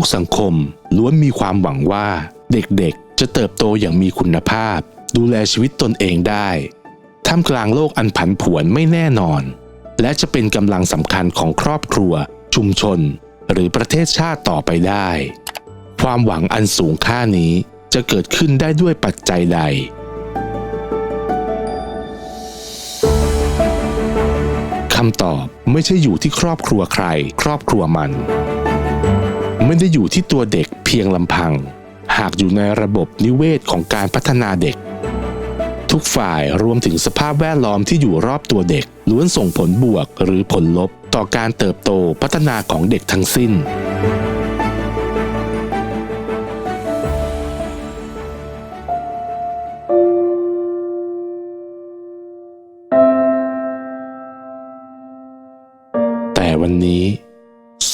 ทุกสังคมล้วนมีความหวังว่าเด็กๆ จะเติบโตอย่างมีคุณภาพ ดูแลชีวิตตนเองได้ ท่ามกลางโลกอันผันผวนไม่แน่นอน และจะเป็นกำลังสำคัญของครอบครัว ชุมชน หรือประเทศชาติต่อไปได้ ความหวังอันสูงค่านี้จะเกิดขึ้นได้ด้วยปัจจัยใด คำตอบไม่ใช่อยู่ที่ครอบครัวใคร ครอบครัวมัน ไม่ได้อยู่ที่ตัวเด็กเพียงลำพัง หากอยู่ในระบบนิเวศของการพัฒนาเด็ก ทุกฝ่ายรวมถึงสภาพแวดล้อมที่อยู่รอบตัวเด็ก ล้วนส่งผลบวกหรือผลลบต่อการเติบโตพัฒนาของเด็กทั้งสิ้น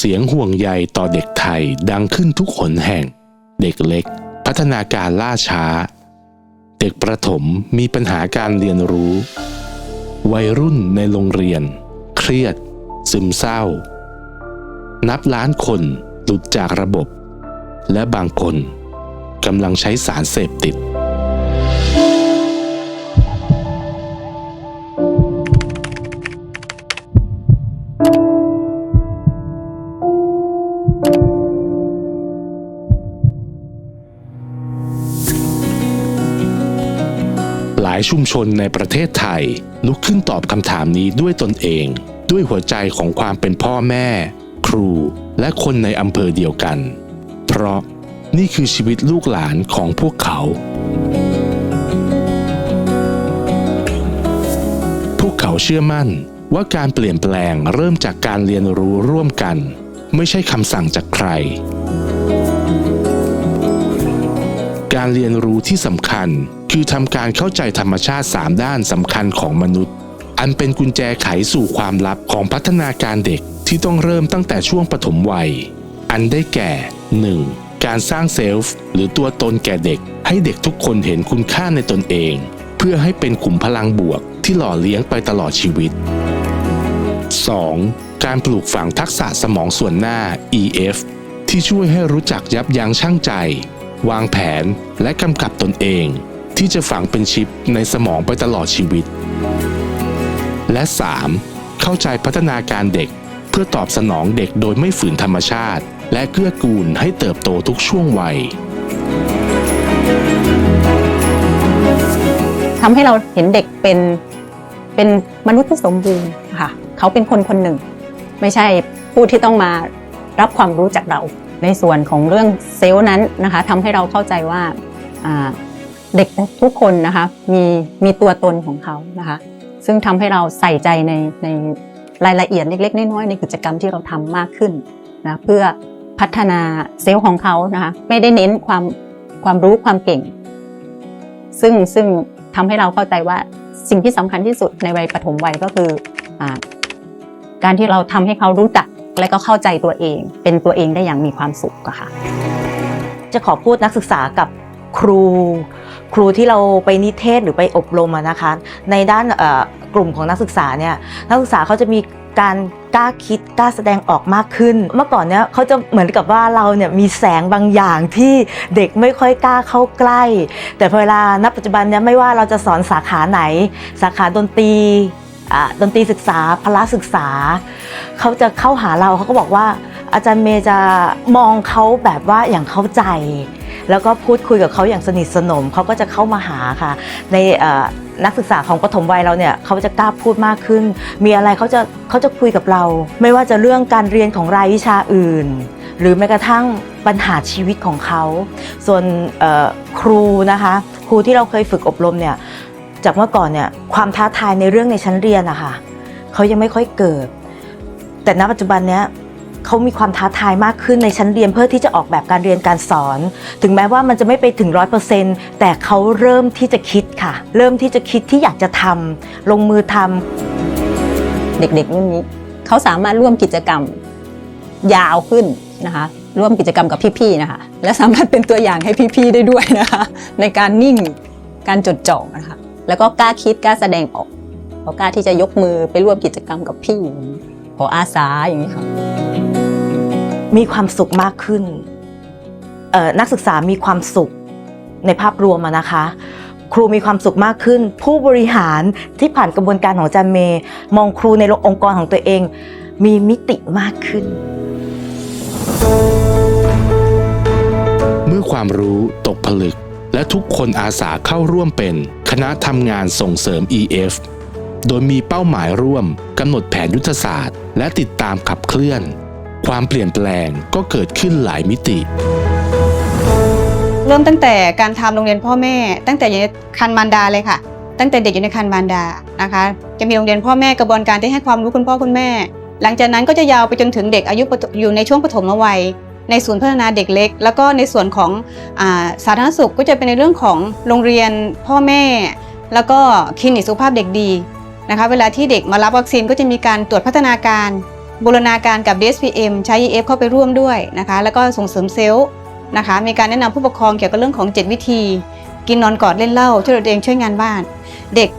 สียงห่วงใยต่อเด็กไทยดังขึ้นทุกหนแห่ง เด็กเล็ก พัฒนาการล่าช้า เด็กประถมมีปัญหาการเรียนรู้ วัยรุ่นในโรงเรียน เครียด ซึมเศร้า นับล้านคนหลุดจากระบบ และบางคนกำลังใช้สารเสพติด ชุมชนในประเทศไทย ลุกขึ้นตอบคำถามนี้ด้วยตนเอง ด้วยหัวใจของความเป็นพ่อแม่ ครู และคนในอำเภอเดียวกัน เพราะนี่คือชีวิตลูกหลานของพวกเขา พวกเขาเชื่อมั่นว่าการเปลี่ยนแปลงเริ่มจากการเรียนรู้ร่วมกัน ไม่ใช่คำสั่งจากใคร การเรียนรู้ที่สำคัญ คือทำการเข้าใจธรรมชาติ 3 ด้านสำคัญของมนุษย์ อันเป็นกุญแจไขสู่ความลับของพัฒนาการเด็กที่ต้องเริ่มตั้งแต่ช่วงปฐมวัย อันได้แก่ 1. การสร้างเซลฟ์หรือตัวตนแก่เด็ก ให้เด็กทุกคนเห็นคุณค่าในตนเอง เพื่อให้เป็นขุมพลังบวกที่หล่อเลี้ยงไปตลอดชีวิต 2. การปลูกฝังทักษะสมองส่วนหน้า EF ที่ช่วยให้รู้จักยับยั้งชั่งใจ วางแผนและกำกับตนเอง ที่จะฝังเป็นชิปในสมองไปตลอดชีวิต และ 3. เข้าใจพัฒนาการเด็ก เพื่อตอบสนองเด็กโดยไม่ฝืนธรรมชาติ และเกื้อกูลให้เติบโตทุกช่วงวัยทำให้เราเห็นเด็กเป็นเป็นมนุษย์ที่สมบูรณ์ค่ะ เขาเป็นคนคนหนึ่ง ไม่ใช่ผู้ที่ต้องมารับความรู้จากเรา ในส่วนของเรื่องเซลล์นั้นนะคะทำให้เราเข้าใจว่าเด็กทุกคนนะคะมีมีตัวตนของเขานะคะ ซึ่งทำให้เราใส่ใจในในรายละเอียดเล็กๆน้อยๆในกิจกรรมที่เราทำมากขึ้นนะเพื่อพัฒนาเซลล์ของเขานะคะไม่ได้เน้นความความรู้ความเก่ง ซึ่งซึ่งทำให้เราเข้าใจว่าสิ่งที่สำคัญที่สุดในวัยปฐมวัยก็คืออการที่เราทำให้เขารู้จัก และก็เข้าใจตัวเอง เป็นตัวเองได้อย่างมีความสุขอะค่ะ จะขอพูดนักศึกษากับครู ครูที่เราไปนิเทศหรือไปอบรมนะคะ ในด้านกลุ่มของนักศึกษาเนี่ยนักศึกษาเขาจะมีการกล้าคิดกล้าแสดงออกมากขึ้น เมื่อก่อนเนี่ยเขาจะเหมือนกับว่าเราเนี่ยมีแสงบางอย่างที่เด็กไม่ค่อยกล้าเข้าใกล้ แต่พอเวลาณปัจจุบันเนี่ยไม่ว่าเราจะสอนสาขาไหน สาขาดนตรี ดนตรีศึกษาพละศึกษา เขาจะเข้าหาเราเขาก็บอกว่า อาจารย์เมย์จะมองเขาแบบว่าอย่างเข้าใจ แล้วก็พูดคุยกับเขาอย่างสนิทสนมเขาก็จะเข้ามาหาค่ะ ในนักศึกษาของปฐมวัยเราเนี่ยเขาจะกล้าพูดมากขึ้น มีอะไรเขาจะเขาจะคุยกับเรา ไม่ว่าจะเรื่องการเรียนของรายวิชาอื่น หรือแม้กระทั่งปัญหาชีวิตของเขา ส่วนครูนะคะ ครูที่เราเคยฝึกอบรมเนี่ย จากเมื่อก่อนเนี่ยความท้าทายในเรื่องในชั้นเรียนนะคะเขายังไม่ค่อยเกิด แต่ณปัจจุบันเนี้ยเขามีความท้าทายมากขึ้นในชั้นเรียนเพื่อที่จะออกแบบการเรียนการสอน ถึงแม้ว่ามันจะไม่ไปถึงร้อยเปอร์เซ็นต์แต่เขาเริ่มที่จะคิดค่ะ เริ่มที่จะคิดที่อยากจะทำลงมือทำเด็กๆรุ่นนี้เขาสามารถร่วมกิจกรรมยาวขึ้นนะคะ ร่วมกิจกรรมกับพี่ๆนะคะ และสามารถเป็นตัวอย่างให้พี่ๆได้ด้วยนะคะ ในการนิ่งการจดจ่อนะคะ แล้วก็กล้าคิดกล้าแสดงออกเขากล้าที่จะยกมือไปร่วมกิจกรรมกับพี่ขออาสาอย่างนี้ค่ะมีความสุขมากขึ้นเอ่อนักศึกษามีความสุขในภาพรวมอะนะคะ ครูมีความสุขมากขึ้น ผู้บริหารที่ผ่านกระบวนการของอาจารย์เมย์มองครูในองค์กรของตัวเอง มีมิติมากขึ้น เมื่อความรู้ตกผลึก และทุกคนอาสาเข้าร่วมเป็น คณะทำงานส่งเสริม EF โดยมีเป้าหมายร่วมกำหนดแผนยุทธศาสตร์ และติดตามขับเคลื่อน ความเปลี่ยนแปลงก็เกิดขึ้นหลายมิติ เริ่มตั้งแต่การทำโรงเรียนพ่อแม่ ตั้งแต่อยู่ในคันมารดาเลยค่ะ ตั้งแต่เด็กอยู่ในคันมารดานะคะ จะมีโรงเรียนพ่อแม่กระบวนการที่ให้ความรู้คุณพ่อคุณแม่ หลังจากนั้นก็จะยาวไปจนถึงเด็กอายุปฐอยู่ในช่วงปฐมวัย ในศูนย์พัฒนาเด็กเล็ก แล้วก็ในส่วนของอาสาธารณสุขก็จะเป็นในเรื่องของโรงเรียนพ่อแม่ แล้วก็คลินิกสุขภาพเด็กดีนะคะเวลาที่เด็กมารับวัคซีนก็จะมีการตรวจพัฒนาการบูรณาการกับ DSPM ใช้ EF เข้าไปร่วมด้วยนะคะแล้วก็ส่งเสริมเซลล์นะคะมีการแนะนำผู้ปกครองเกี่ยวกับเรื่องของ 7 วิธี กินนอนกอดเล่นเหล้าช่วยตัวเองช่วยงานบ้าน เด็ก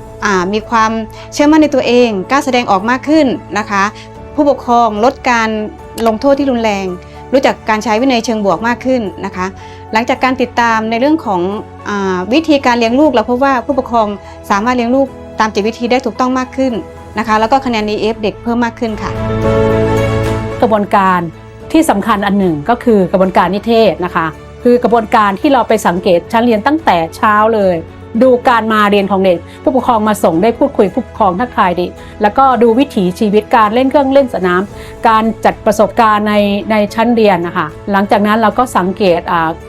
มีความเชื่อมั่นในตัวเองกล้าแสดงออกมากขึ้นนะคะ ผู้ปกครองลดการลงโทษที่รุนแรง รู้จักการใช้วินัยเชิงบวกมากขึ้นนะคะ หลังจากการติดตามในเรื่องของอวิธีการเลี้ยงลูกเราพบว่าผู้ปกครองสามารถเลี้ยงลูกตามจ็ดวิธีได้ถูกต้องมากขึ้นนะคะ แล้วก็คะแนน EF เด็กเพิ่มมากขึ้นค่ะ กระบวนการที่สำคัญอันหนึ่งก็คือกระบวนการนิเทศนะคะ คือกระบวนการที่เราไปสังเกตชั้นเรียนตั้งแต่เช้าเลย ดูการมาเรียนของเด็กผู้ปกครองมาส่งได้พูดคุยผู้ปกครองทักทายเด็กแล้วก็ดูวิถีชีวิตการเล่นเครื่องเล่นสนาม การจัดประสบการณ์ในในชั้นเรียนนะคะหลังจากนั้นเราก็สังเกต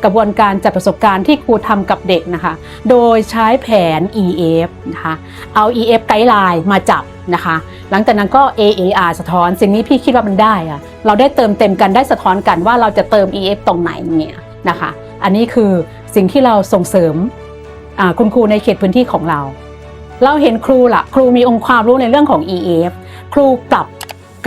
กระบวนการจัดประสบการณ์ที่ครูทำกับเด็กนะคะ โดยใช้แผน EF นะคะเอา EF ไกด์ไลน์มาจับนะคะหลังจากนั้นก็ AAR สะท้อน สิ่งนี้พี่คิดว่ามันได้อะเราได้เติมเต็มกันได้สะท้อนกันว่าเราจะเติม EF ตรงไหนเนี่ยนะคะ อันนี้คือสิ่งที่เราส่งเสริม คุณครูในเขตพื้นที่ของเรา เราเห็นครูละครูมีองค์ความรู้ในเรื่องของ EF ครูปรับ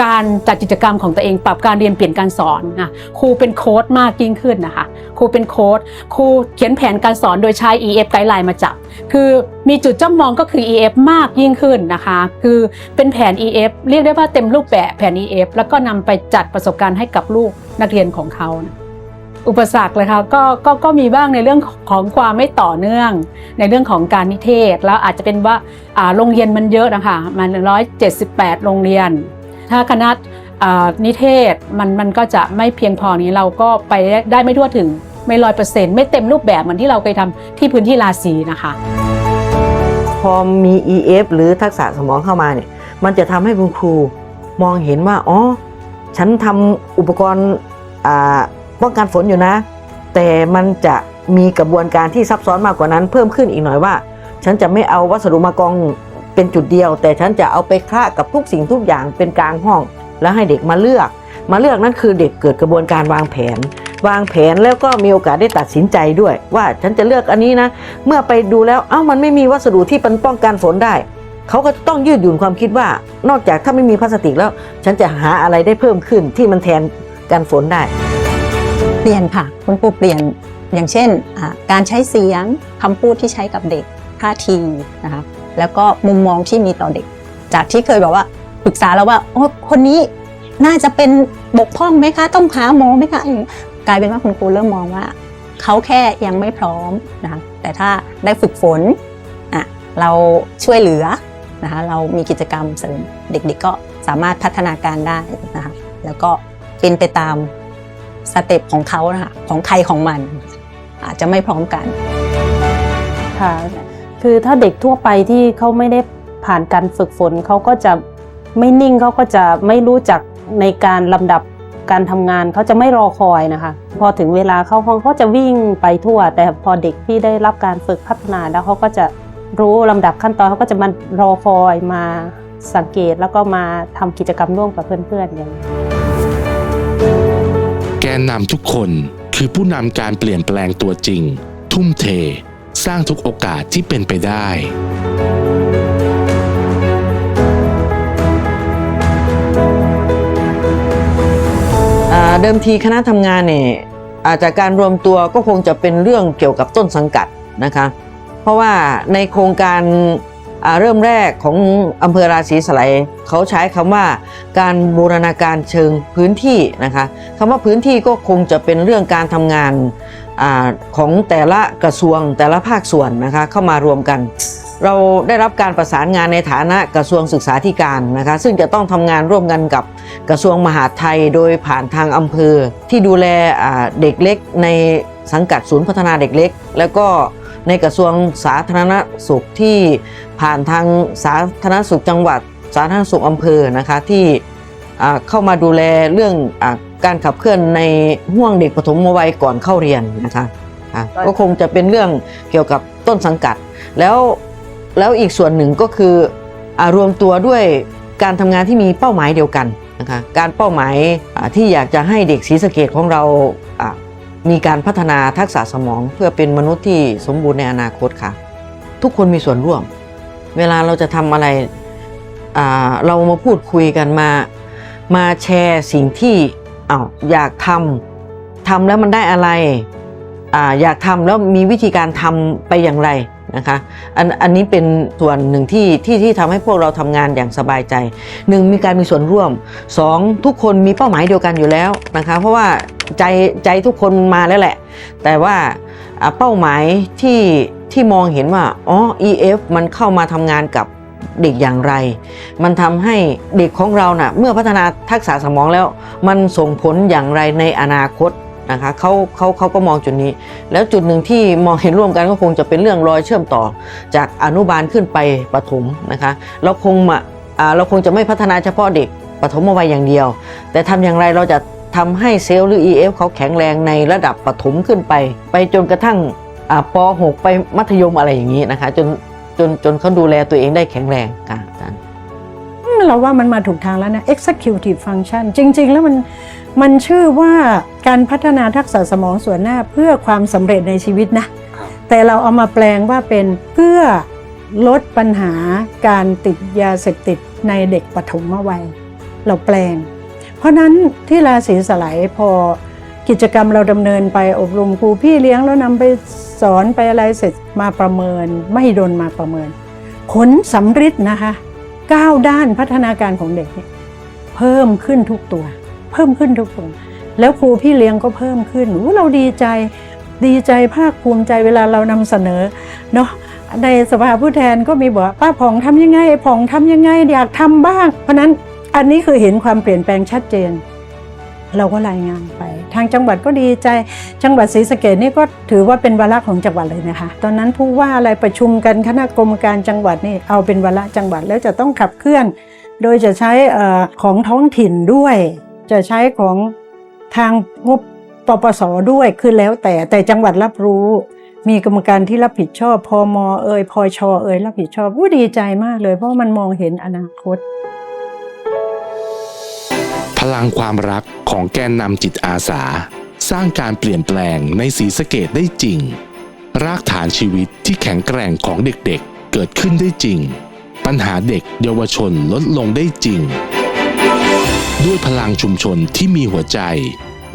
การจัดกิจกรรมของตัวเองปรับการเรียนเปลี่ยนการสอนนะครูเป็นโค้ดมากยิ่งขึ้นนะคะครูเป็นโค้ดครูเขียนแผนการสอนโดยใช้ EF ไกด์ไลน์มาจับ คือมีจุดจ้องมองก็คือ EF มากยิ่งขึ้นนะคะ คือเป็นแผน EF เรียกได้ว่าเต็มรูปแบบแผน EF แล้วก็นำไปจัดประสบการณ์ให้กับลูกนักเรียนของเขานะ อุปสรรคเลยค่ะก็ก็ก็มีบ้างในเรื่องของความไม่ต่อเนื่อง ในเรื่องของการนิเทศ แล้วอาจจะเป็นว่าโรงเรียนมันเยอะนะคะมันร้อยเจ็ดสิบแปดโรงเรียน ถ้าคณะนิเทศมันมันก็จะไม่เพียงพอนี้เราก็ไปได้ไม่ทั่วถึงไม่ร้อยเปอร์เซ็นต์ไม่เต็มรูปแบบเหมือนที่เราเคยทำที่พื้นที่ราศีนะคะ พอมี EF หรือทักษะสมองเข้ามาเนี่ยมันจะทำให้คุณครูมองเห็นว่าอ๋อฉันทำอุปกรณ์ ป้องกันฝนอยู่นะ แต่มันจะมีกระบวนการที่ซับซ้อนมากกว่านั้น เพิ่มขึ้นอีกหน่อยว่า ฉันจะไม่เอาวัสดุมากองเป็นจุดเดียว แต่ฉันจะเอาไปคละกับทุกสิ่งทุกอย่างเป็นกลางห้อง แล้วให้เด็กมาเลือก มาเลือกนั่นคือเด็กเกิดกระบวนการวางแผน วางแผนแล้วก็มีโอกาสได้ตัดสินใจด้วย ว่าฉันจะเลือกอันนี้นะ เมื่อไปดูแล้วเอ้ามันไม่มีวัสดุที่ป,ป้องกันฝนได้เขาก็ต้องยืดหยุ่นความคิดว่า นอกจากถ้าไม่มีพลาสติกแล้ว ฉันจะหาอะไรได้เพิ่มขึ้นที่มันแทนกันฝนได้ เปลี่ยนค่ะ คุณครูเปลี่ยนอย่างเช่นการใช้เสียงคำพูดที่ใช้กับเด็กท่าทีนะคะแล้วก็มุมมองที่มีต่อเด็ก จากที่เคยบอกว่าปรึกษาแล้วว่าโอ้คนนี้น่าจะเป็นบกพร่องไหมคะ ต้องหาหมอไหมคะกลายเป็นว่าคุณครูเริ่มมองว่าเขาแค่ยังไม่พร้อมนะคะแต่ถ้าได้ฝึกฝนอะเราช่วยเหลือนะคะเรามีกิจกรรมเสริมเด็กๆก็สามารถพัฒนาการได้นะคะแล้วก็เป็นไปตาม สเต็ปของเขานะคะของใครของมัน อาจจะไม่พร้อมกันค่ะคือถ้าเด็กทั่วไปที่เขาไม่ได้ผ่านการฝึกฝนเขาก็จะไม่นิ่งเขาก็จะไม่รู้จักในการลำดับการทำงานเขาจะไม่รอคอยนะคะ พอถึงเวลาเข้าห้องเขาจะวิ่งไปทั่ว แต่พอเด็กที่ได้รับการฝึกพัฒนาแล้วเขาก็จะรู้ลำดับขั้นตอนเขาก็จะมารอคอยมาสังเกตแล้วก็มาทำกิจกรรมร่วมกับเพื่อนๆอย่างนี้ นนำทุกคนคือผู้นำการเปลี่ยนแปลงตัวจริง ทุ่มเท สร้างทุกโอกาสที่เป็นไปได้เดิมทีคณะทำงานเนี่ยอาจจากการรวมตัวก็คงจะเป็นเรื่องเกี่ยวกับต้นสังกัดนะคะ เพราะว่าในโครงการ เริ่มแรกของอำเภอราศีสไลยเขาใช้คำว่าการบูรณาการเชิงพื้นที่นะคะคำว่าพื้นที่ก็คงจะเป็นเรื่องการทำงานอของแต่ละกระทรวงแต่ละภาคส่วนนะคะเข้ามารวมกัน เราได้รับการประสานงานในฐานะกระทรวงศึกษาธิการนะคะซึ่งจะต้องทำงานร่วมกันกับกระทรวงมหาดไทยโดยผ่านทางอำเภอ ที่ดูแลเด็กเล็กในสังกัดศูนย์พัฒนาเด็กเล็ก แล้วก็ในกระทรวงสาธารณสุขที่ ผ่านทางสาธารณสุขจังหวัด สาธารณสุขอำเภอนะคะที่อ่าเข้ามาดูแลเรื่องอาการขับเคลื่อนในห่วงเด็กปฐมวัยก่อนเข้าเรียนนะคะอะก็คงจะเป็นเรื่องเกี่ยวกับต้นสังกัด แล้วแล้วอีกส่วนหนึ่งก็คืออารวมตัวด้วยการทำงานที่มีเป้าหมายเดียวกันนะคะการเป้าหมายอ่าที่อยากจะให้เด็กศรีสะเกดของเราอะมีการพัฒนาทักษะสมองเพื่อเป็นมนุษย์ที่สมบูรณ์ในอนาคตค่ะ ทุกคนมีส่วนร่วม เวลาเราจะทำอะไรเรามาพูดคุยกันมา มาแชร์สิ่งที่อ้าวอยากทำทำแล้วมันได้อะไรอาอยากทำแล้วมีวิธีการทำไปอย่างไรนะคะอันอันนี้เป็นส่วนหนึ่งที่ที่ที่ทำให้พวกเราทำงานอย่างสบายใจหนึ่งมีการมีส่วนร่วมสองทุกคนมีเป้าหมายเดียวกันอยู่แล้วนะคะเพราะว่าใจใจทุกคนมาแล้วแหละ แต่ว่าอ่าเป้าหมายที่ ที่มองเห็นว่าอ๋อ EF มันเข้ามาทำงานกับเด็กอย่างไร มันทำให้เด็กของเรานะ่ะเมื่อพัฒนาทักษะสมองแล้ว มันส่งผลอย่างไรในอนาคตนะคะเขาเขาเขาก็มองจุดนี้ แล้วจุดหนึ่งที่มองเห็นร่วมกันก็คงจะเป็นเรื่องรอยเชื่อมต่อ จากอนุบาลขึ้นไปประถมนะคะเราคงมาอ่าเราคงจะไม่พัฒนาเฉพาะเด็กปฐมวัยอย่างเดียว แต่ทำอย่างไรเราจะทำให้เซลล์หรือ EF เขาแข็งแรงในระดับปฐมขึ้นไป ไปจนกระทั่ง ป .6 ไปมัธยมอะไรอย่างนี้นะคะ จนจนจนเขาดูแลตัวเองได้แข็งแรงค่ะอาจารย์เราว่ามันมาถูกทางแล้วนะ executive function จริง ๆ แล้วมันมันชื่อว่าการพัฒนาทักษะสมองส่วนหน้าเพื่อความสำเร็จในชีวิตนะ แต่เราเอามาแปลงว่าเป็นเพื่อลดปัญหาการติดยาเสพติดในเด็กปฐมวัย เราแปลง เพราะนั้นที่ราศีสไลด์พอ กิจกรรมเราดำเนินไปอบรมครูพี่เลี้ยงแล้วนำไปสอนไปอะไรเสร็จมาประเมินไม่โดนมาประเมิน ผลสำฤทธิ์นะคะก้าวด้านพัฒนาการของเด็กเนี่ยเพิ่มขึ้นทุกตัว เพิ่มขึ้นทุกตัว แล้วครูพี่เลี้ยงก็เพิ่มขึ้นอู้เราดีใจดีใจภาคภูมิใจเวลาเรานำเสนอเนาะในสภาผู้แทนก็มีบอกป้าผ่องทำยังไงผ่องทำยังไงอยากทำบ้าง เพราะนั้นอันนี้คือเห็นความเปลี่ยนแปลงชัดเจน เราก็รายงานไป ทางจังหวัดก็ดีใจ จังหวัดศรีสะเกดนี่ก็ถือว่าเป็นวาระของจังหวัดเลยนะคะ ตอนนั้นผู้ว่าอะไรประชุมกันคณะกรรมการจังหวัดนี่เอาเป็นวาระจังหวัดแล้วจะต้องขับเคลื่อน โดยจะใช้ของท้องถิ่นด้วย จะใช้ของทางงบปปสด้วยคือแล้วแต่แต่จังหวัดรับรู้มีกรรมการที่รับผิดชอบพอมเอ่ยพอชเอ่ยรับผิดชอบวู้ดีใจมากเลย เพราะมันมองเห็นอนาคต ลังความรักของแกนนำจิตอาสา สร้างการเปลี่ยนแปลงในสีสเกตได้จริง รากฐานชีวิตที่แข็งแกร่งของเด็กๆเกิดขึ้นได้จริง ปัญหาเด็กเยาวชนลดลงได้จริง ด้วยพลังชุมชนที่มีหัวใจ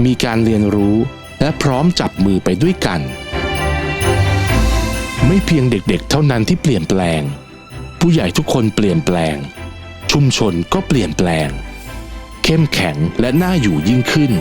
มีการเรียนรู้และพร้อมจับมือไปด้วยกัน ไม่เพียงเด็กๆ เท่านั้นที่เปลี่ยนแปลง ผู้ใหญ่ทุกคนเปลี่ยนแปลง ชุมชนก็เปลี่ยนแปลง เข้มแข็งและน่าอยู่ยิ่งขึ้น